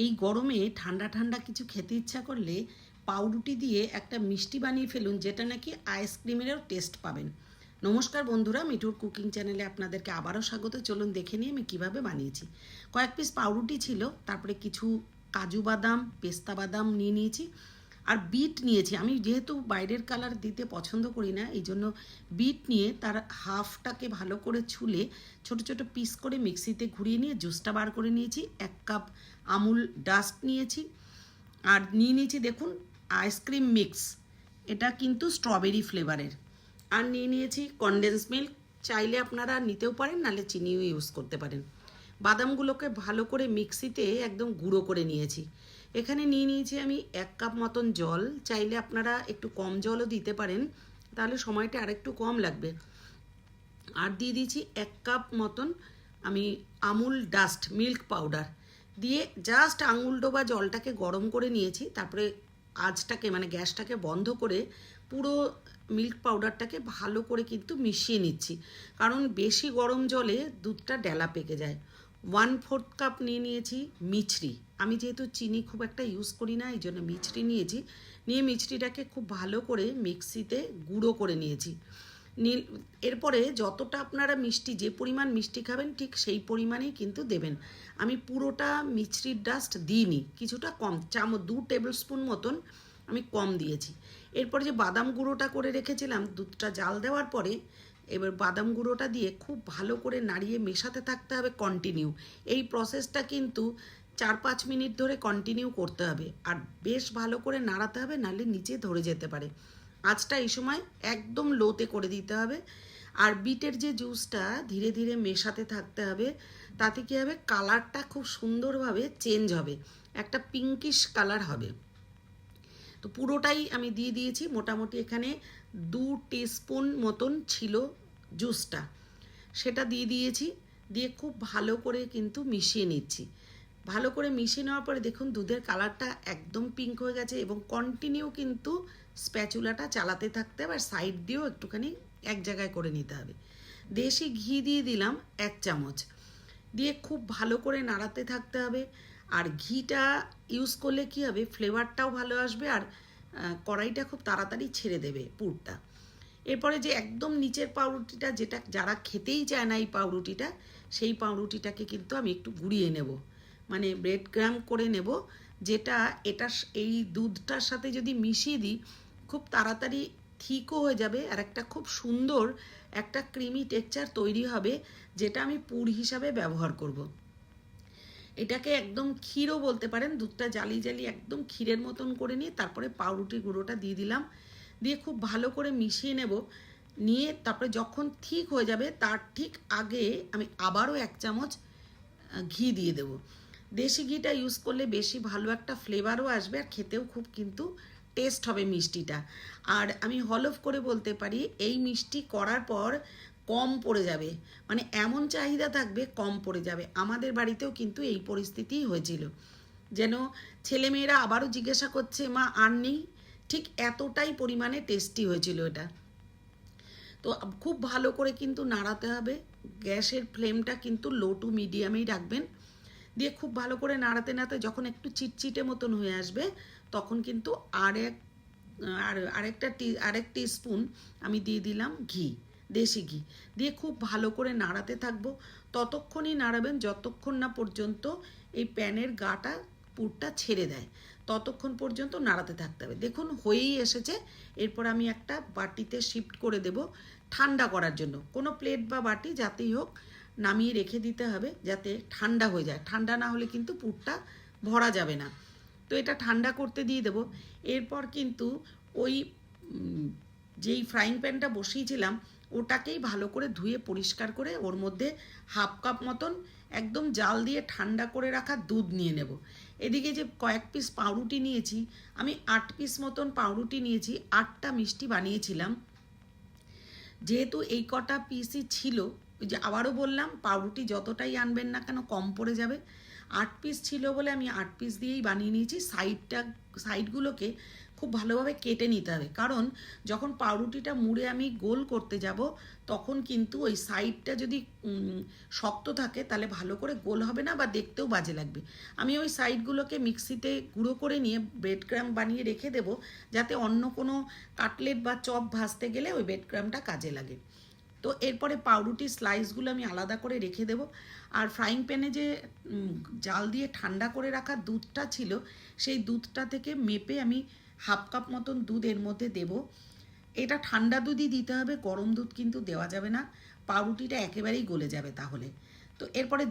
এই গরমে ঠান্ডা ঠান্ডা কিছু খেতে ইচ্ছা করলে পাউরুটি দিয়ে একটা মিষ্টি বানিয়ে ফেলুন, যেটা নাকি আইসক্রিমেরও টেস্ট পাবেন। নমস্কার বন্ধুরা, মিঠুর কুকিং চ্যানেলে আপনাদেরকে আবারও স্বাগত। চলুন দেখে নিয়ে আমি কীভাবে বানিয়েছি। কয়েক পিস পাউরুটি ছিল, তারপরে কিছু কাজু বাদাম, পেস্তা বাদাম নিয়ে নিয়েছি। আর বিট নিয়েছি। আমি যেহেতু বাইরের কালার দিতে পছন্দ করি না, এই জন্য বিট নিয়ে তার হাফটাকে ভালো করে ছুলে ছোট ছোট পিস করে মিক্সিতে ঘুরিয়ে নিয়ে জুসটা বার করে নিয়েছি। এক কাপ আমুল ডাস্ট নিয়েছি। আর নিয়ে নিয়েছি দেখুন আইসক্রিম মিক্স এটা কিন্তু স্ট্রবেরি ফ্লেভারের আর নিয়ে নিয়েছি কনডেন্স মিল্ক চাইলে আপনারা নিতেও পারেন, নাহলে চিনিও ইউজ করতে পারেন। বাদামগুলোকে ভালো করে মিক্সিতে একদম গুঁড়ো করে নিয়েছি। এখানে নিয়ে নিয়েছি আমি এক কাপ মতন জল। চাইলে আপনারা একটু কম জলও দিতে পারেন। তাহলে সময়টা আরেকটু কম লাগবে। আর দিয়ে দিয়েছি এক কাপ মতন আমি আমুল ডাস্ট, মিল্ক পাউডার। দিয়ে জাস্ট আঙুল ডোবা জলটাকে গরম করে নিয়েছি। তারপরে আঁচটাকে মানে গ্যাসটাকে বন্ধ করে পুরো মিল্ক পাউডারটাকে ভালো করে কিন্তু মিশিয়ে নিচ্ছি। কারণ বেশি গরম জলে দুধটা ডেলা পেকে যায়। ওয়ান ফোর্থ কাপ নিয়ে নিয়েছি মিছরি। আমি যেহেতু চিনি খুব একটা ইউজ করি না এই জন্য মিছরি নিয়েছি। নিয়ে মিছরিটাকে খুব ভালো করে মিক্সিতে গুঁড়ো করে নিয়েছি। নীল, এরপরে যতটা আপনারা মিষ্টি, যে পরিমাণ মিষ্টি খাবেন ঠিক সেই পরিমাণেই কিন্তু দেবেন। আমি পুরোটা মিছরির ডাস্ট দিইনি, কিছুটা কম, চামচ, দু টেবিল স্পুন মতন আমি কম দিয়েছি। এরপরে যে বাদাম গুঁড়োটা করে রেখেছিলাম, দুধটা জাল দেওয়ার পরে এবার বাদাম গুঁড়োটা দিয়ে খুব ভালো করে নাড়িয়ে মেশাতে থাকতে হবে কন্টিনিউ এই প্রসেসটা কিন্তু চার পাঁচ মিনিট ধরে কন্টিনিউ করতে হবে। আর বেশ ভালো করে নাড়াতে হবে, নাহলে নিচে ধরে যেতে পারে। আঁচটা এই সময় একদম লোতে করে দিতে হবে। আর বিটের যে জুসটা ধীরে ধীরে মেশাতে থাকতে হবে, তাতে কী হবে? কালারটা খুব সুন্দরভাবে চেঞ্জ হবে। একটা পিঙ্কিশ কালার হবে। তো পুরোটাই আমি দিয়ে দিয়েছি। মোটামুটি এখানে দু টিস্পুন মতন ছিল জুসটা সেটা দিয়ে দিয়েছি, দিয়ে খুব ভালো করে কিন্তু মিশিয়ে নিচ্ছি। ভালো করে মিশিয়ে নেওয়ার পরে দেখুন দুধের কালারটা একদম পিঙ্ক হয়ে গেছে এবং কন্টিনিউ কিন্তু স্প্যাচুলাটা চালাতে থাকতে হবে আর সাইড দিয়েও একটুখানি এক জায়গায় করে নিতে হবে। দেশি ঘি দিয়ে দিলাম এক চামচ। দিয়ে খুব ভালো করে নাড়াতে থাকতে হবে। আর ঘিটা ইউজ করলে কি হবে? ফ্লেভারটাও ভালো আসবে আর কড়াইটা খুব তাড়াতাড়ি ছেড়ে দেবে পুরটা এরপরে যে একদম নিচের পাউরুটিটা যেটা যারা খেতেই চায় না এই পাউরুটিটা, সেই পাউরুটিটাকে কিন্তু আমি একটু গুঁড়িয়ে নেব মানে ব্রেড গ্রাম করে নেব, যেটা এটা এই দুধটার সাথে যদি মিশিয়ে দিই, খুব তাড়াতাড়ি ঠিকও হয়ে যাবে আর একটা খুব সুন্দর একটা ক্রিমি টেক্সচার তৈরি হবে, যেটা আমি পুর হিসাবে ব্যবহার করব। এটাকে একদম ক্ষীরও বলতে পারেন, দুধটা জালি জালি একদম ক্ষীরের মতন করে নিয়ে তারপরে পাউরুটি গুঁড়োটা দিয়ে দিলাম। দিয়ে খুব ভালো করে মিশিয়ে নেব। নিয়ে তারপরে যখন ঠিক হয়ে যাবে তার ঠিক আগে আমি আবারও এক চামচ ঘি দিয়ে দেব। দেশি ঘিটা ইউজ করলে বেশি ভালো একটা ফ্লেভারও আসবে আর খেতেও খুব কিন্তু টেস্ট হবে মিষ্টিটা। আর আমি হলফ করে বলতে পারি, এই মিষ্টি করার পর কম পড়ে যাবে। মানে এমন চাহিদা থাকবে, কম পড়ে যাবে। আমাদের বাড়িতেও কিন্তু এই পরিস্থিতিই হয়েছিল। যেন ছেলেমেয়েরা আবারও জিজ্ঞাসা করছে, মা, আর নেই? ঠিক এতটাই পরিমাণে টেস্টি হয়েছিল এটা। তো খুব ভালো করে কিন্তু নাড়াতে হবে। গ্যাসের ফ্লেমটা কিন্তু লো টু মিডিয়ামেই রাখবেন। দিয়ে খুব ভালো করে নাড়াতে নাড়াতে যখন একটু চিটচিটে মতন হয়ে আসবে, তখন কিন্তু আর এক আর, আরেকটা টি আরেক স্পুন আমি দিয়ে দিলাম ঘি। দেশি ঘি দিয়ে খুব ভালো করে নাড়াতে থাকব। ততক্ষণই নাড়াবেন, যতক্ষণ না পর্যন্ত এই প্যানের গাটা, পুরটা ছেড়ে দেয়। ততক্ষণ পর্যন্ত নাড়াতে থাকতে হবে। দেখুন, হয়েই এসেছে। এরপর আমি একটা বাটিতে শিফট করে দেব ঠান্ডা করার জন্য। কোনো প্লেট বা বাটি যাতেই হোক নামিয়ে রেখে দিতে হবে, যাতে ঠান্ডা হয়ে যায়। ঠান্ডা না হলে কিন্তু পুরটা ভরা যাবে না। তো এটা ঠান্ডা করতে দিয়ে দেবো। এরপর কিন্তু ওই যেই ফ্রাইং প্যানটা বসিয়েছিলাম ওটাকেই ভালো করে ধুয়ে পরিষ্কার করে ওর মধ্যে হাফ কাপ মতন একদম জাল দিয়ে ঠান্ডা করে রাখা দুধ নিয়ে নেব। এদিকে যে কয়েক পিস পাউরুটি নিয়েছি, আমি আট পিস মতন পাউরুটি নিয়েছি, আটটা মিষ্টি বানিয়েছিলাম। যেহেতু এই কটা পিসই ছিল, ওই যে আবারও বললাম, পাউরুটি যতটাই আনবেন না কেন কম পড়ে যাবে। আট পিস ছিল বলে আমি আট পিস দিয়েই বানিয়ে নিয়েছি। সাইডটা সাইডগুলোকে খুব ভালোভাবে কেটে নিতে হবে। কারণ যখন পাউরুটিটা মুড়ে আমি গোল করতে যাব, তখন কিন্তু ওই সাইডটা যদি শক্ত থাকে, তাহলে ভালো করে গোল হবে না বা দেখতেও বাজে লাগবে। আমি ওই সাইডগুলোকে মিক্সিতে গুঁড়ো করে নিয়ে ব্রেড ক্রাম বানিয়ে রেখে দেবো, যাতে অন্য কোনো কাটলেট বা চপ ভাজতে গেলে ওই ব্রেড ক্রামটা কাজে লাগে। তো এরপরে পাউরুটির স্লাইসগুলো আমি আলাদা করে রেখে দেবো। আর ফ্রাইং প্যানে যে জাল দিয়ে ঠান্ডা করে রাখা দুধটা ছিল, সেই দুধটা থেকে মেপে আমি হাফ কাপ মতন দুধ এর মধ্যে দেব। এটা ঠান্ডা দুধই দিতে হবে, গরম দুধ কিন্তু দেওয়া যাবে না। পাউরুটিটা একেবারেই গলে যাবে তাহলে। তো এরপরে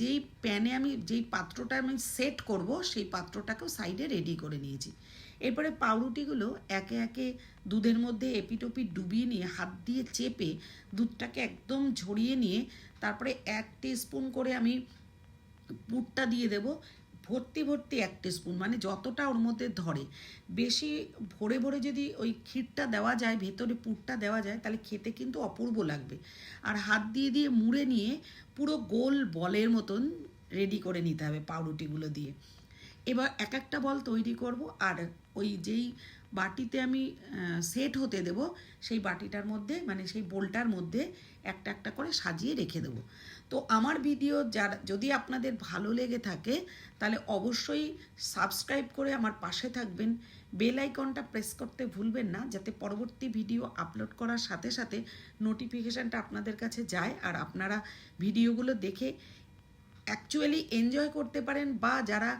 যেই প্যানে আমি, যেই পাত্রটা আমি সেট করব, সেই পাত্রটাকেও সাইডে রেডি করে নিয়েছি। এরপরে পাউরুটিগুলো একে একে দুধের মধ্যে এপিটোপি ডুবিয়ে নিয়ে, হাত দিয়ে চেপে দুধটাকে একদম ঝরিয়ে নিয়ে, তারপরে এক স্পুন করে আমি পুরটা দিয়ে দেব। ভর্তি ভর্তি এক স্পুন মানে যতটা ওর মধ্যে ধরে। বেশি ভরে ভরে যদি ওই ক্ষীরটা দেওয়া যায়, ভেতরে পুরটা দেওয়া যায়, তাহলে খেতে কিন্তু অপূর্ব লাগবে। আর হাত দিয়ে দিয়ে মুড়ে নিয়ে পুরো গোল বলের মতন রেডি করে নিতে হবে পাউরুটিগুলো দিয়ে। এবার এক একটা বল তৈরি করব, আর ওই যেই বাটিতে আমি সেট হতে দেব, সেই বাটিটার মধ্যে মানে সেই বোলটার মধ্যে একটা একটা করে সাজিয়ে রেখে দেবো। তো আমার ভিডিও যার, যদি আপনাদের ভালো লেগে থাকে, তাহলে অবশ্যই সাবস্ক্রাইব করে আমার পাশে থাকবেন। বেল আইকনটা প্রেস করতে ভুলবেন না, যাতে পরবর্তী ভিডিও আপলোড করার সাথে সাথে নোটিফিকেশানটা আপনাদের কাছে যায় আর আপনারা ভিডিওগুলো দেখে অ্যাকচুয়ালি এনজয় করতে পারেন বা যারা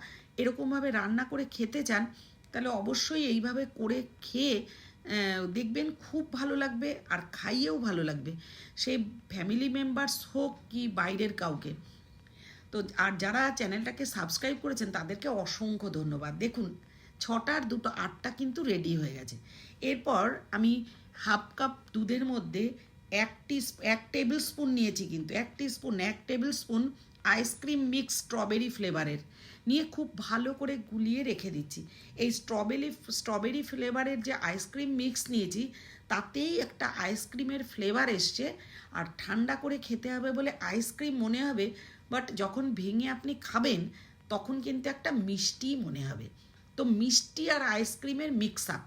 এরকমভাবে রান্না করে খেতে চান, তাহলে অবশ্যই এইভাবে করে খেয়ে দেখবেন খুব ভালো লাগবে আর খাইয়েও ভালো লাগবে। সে ফ্যামিলি মেম্বার্স হোক কি বাইরের কাউকে। তো আর যারা চ্যানেলটাকে সাবস্ক্রাইব করেছেন, তাদেরকে অসংখ্য ধন্যবাদ। দেখুন, ছটার দুটো আটটা কিন্তু রেডি হয়ে গেছে। এরপর আমি হাফ কাপ দুধের মধ্যে এক টি এক টেবিল স্পুন নিয়েছি কিন্তু, এক স্পুন এক tablespoon ice cream mix strawberry ফ্লেভারের নিয়ে খুব ভালো করে গুলিয়ে রেখে দিচ্ছি। এই স্ট্রবেরি স্ট্রবেরি ফ্লেভারের যে আইসক্রিম মিক্স নিয়েছি, তাতেই একটা আইসক্রিমের ফ্লেভার এসছে। আর ঠান্ডা করে খেতে হবে বলে আইসক্রিম মনে হবে বাট যখন ভেঙে আপনি খাবেন, তখন কিন্তু একটা মিষ্টি মনে হবে। তো মিষ্টি আর আইসক্রিমের মিক্স আপ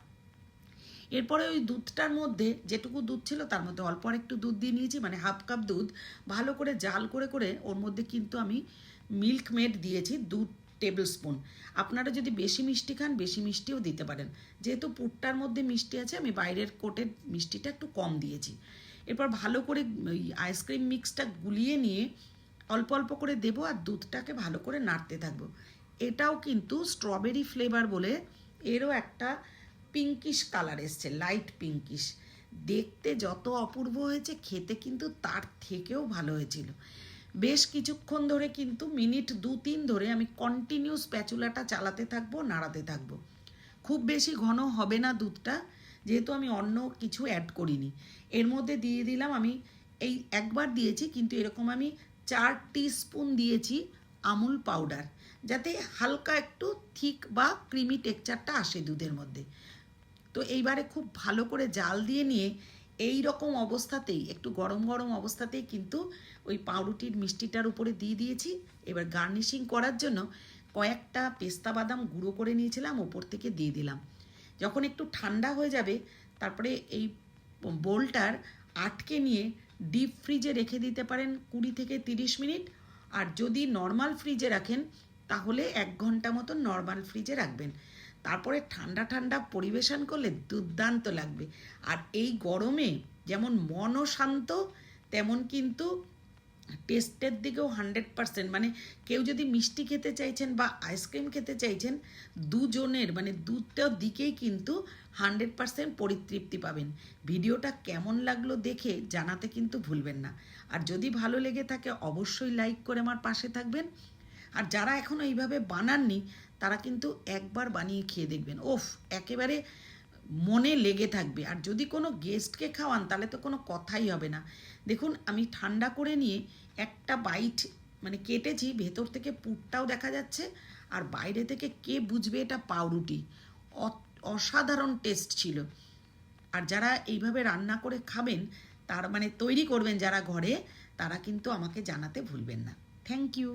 এরপরে ওই দুধটার মধ্যে যেটুকু দুধ ছিল তার মধ্যে অল্প আর একটু দুধ দিয়ে নিয়েছি মানে হাফ কাপ দুধ, ভালো করে জাল করে করে ওর মধ্যে কিন্তু আমি মিল্ক মেড দিয়েছি দু টেবিল স্পুন আপনারা যদি বেশি মিষ্টি খান, বেশি মিষ্টিও দিতে পারেন। যেহেতু পুরটার মধ্যে মিষ্টি আছে, আমি বাইরের কোটের মিষ্টিটা একটু কম দিয়েছি। এরপর ভালো করে ওই আইসক্রিম মিক্সটা গুলিয়ে নিয়ে অল্প অল্প করে দেবো আর দুধটাকে ভালো করে নাড়তে থাকব। এটাও কিন্তু স্ট্রবেরি ফ্লেভার বলে এরও একটা পিঙ্কিশ কালার এসছে লাইট পিঙ্কিশ দেখতে যত অপূর্ব হয়েছে, খেতে কিন্তু তার থেকেও ভালো হয়েছিল। বেশ কিছুক্ষণ ধরে কিন্তু মিনিট দু তিন ধরে আমি কন্টিনিউ স্প্যাচুলাটা চালাতে থাকব, নাড়াতে থাকব। খুব বেশি ঘন হবে না দুধটা, যেহেতু আমি অন্য কিছু অ্যাড করিনি। এর মধ্যে দিয়ে দিলাম আমি, এই একবার দিয়েছি, কিন্তু এরকম আমি চার স্পুন দিয়েছি আমুল পাউডার যাতে হালকা একটু থিক বা ক্রিমি টেক্সচারটা আসে দুধের মধ্যে। তো এইবারে খুব ভালো করে জাল দিয়ে নিয়ে এই রকম অবস্থাতেই, একটু গরম গরম অবস্থাতেই কিন্তু ওই পাউরুটির মিষ্টিটার উপরে দিয়ে দিয়েছি। এবার গার্নিশিং করার জন্য কয়েকটা পেস্তা বাদাম গুঁড়ো করে নিয়েছিলাম, ওপর থেকে দিয়ে দিলাম। যখন একটু ঠান্ডা হয়ে যাবে, তারপরে এই বোলটার আটকে নিয়ে ডিপ ফ্রিজে রেখে দিতে পারেন কুড়ি থেকে তিরিশ মিনিট। আর যদি নর্মাল ফ্রিজে রাখেন, তাহলে এক ঘণ্টা মতন নর্মাল ফ্রিজে রাখবেন। তারপরে ঠান্ডা ঠান্ডা পরিবেশন করলে দুর্দান্ত লাগবে। আর এই গরমে যেমন মনও শান্ত, তেমন কিন্তু টেস্টের দিকেও হান্ড্রেড পারসেন্ট। মানে কেউ যদি মিষ্টি খেতে চাইছেন বা আইসক্রিম খেতে চাইছেন, দুজনের মানে দুটার দিকেই কিন্তু হান্ড্রেড পারসেন্ট পরিতৃপ্তি পাবেন। ভিডিওটা কেমন লাগল দেখে জানাতে কিন্তু ভুলবেন না। আর যদি ভালো লেগে থাকে, অবশ্যই লাইক করে আমার পাশে থাকবেন। আর যারা এখনও এইভাবে বানাননি, তারা কিন্তু একবার বানিয়ে খেয়ে দেখবেন। ওফ, একেবারে মনে লেগে থাকবে। আর যদি কোনো গেস্টকে খাওয়ান, তাহলে তো কোনো কথাই হবে না। দেখুন, আমি ঠান্ডা করে নিয়ে একটা বাইট মানে কেটেছি, ভেতর থেকে পুরটাও দেখা যাচ্ছে, আর বাইরে থেকে কে বুঝবে এটা পাউরুটি? অসাধারণ টেস্ট ছিল। আর যারা এইভাবে রান্না করে খাবেন, তার মানে তৈরি করবেন যারা ঘরে, তারা কিন্তু আমাকে জানাতে ভুলবেন না। Thank you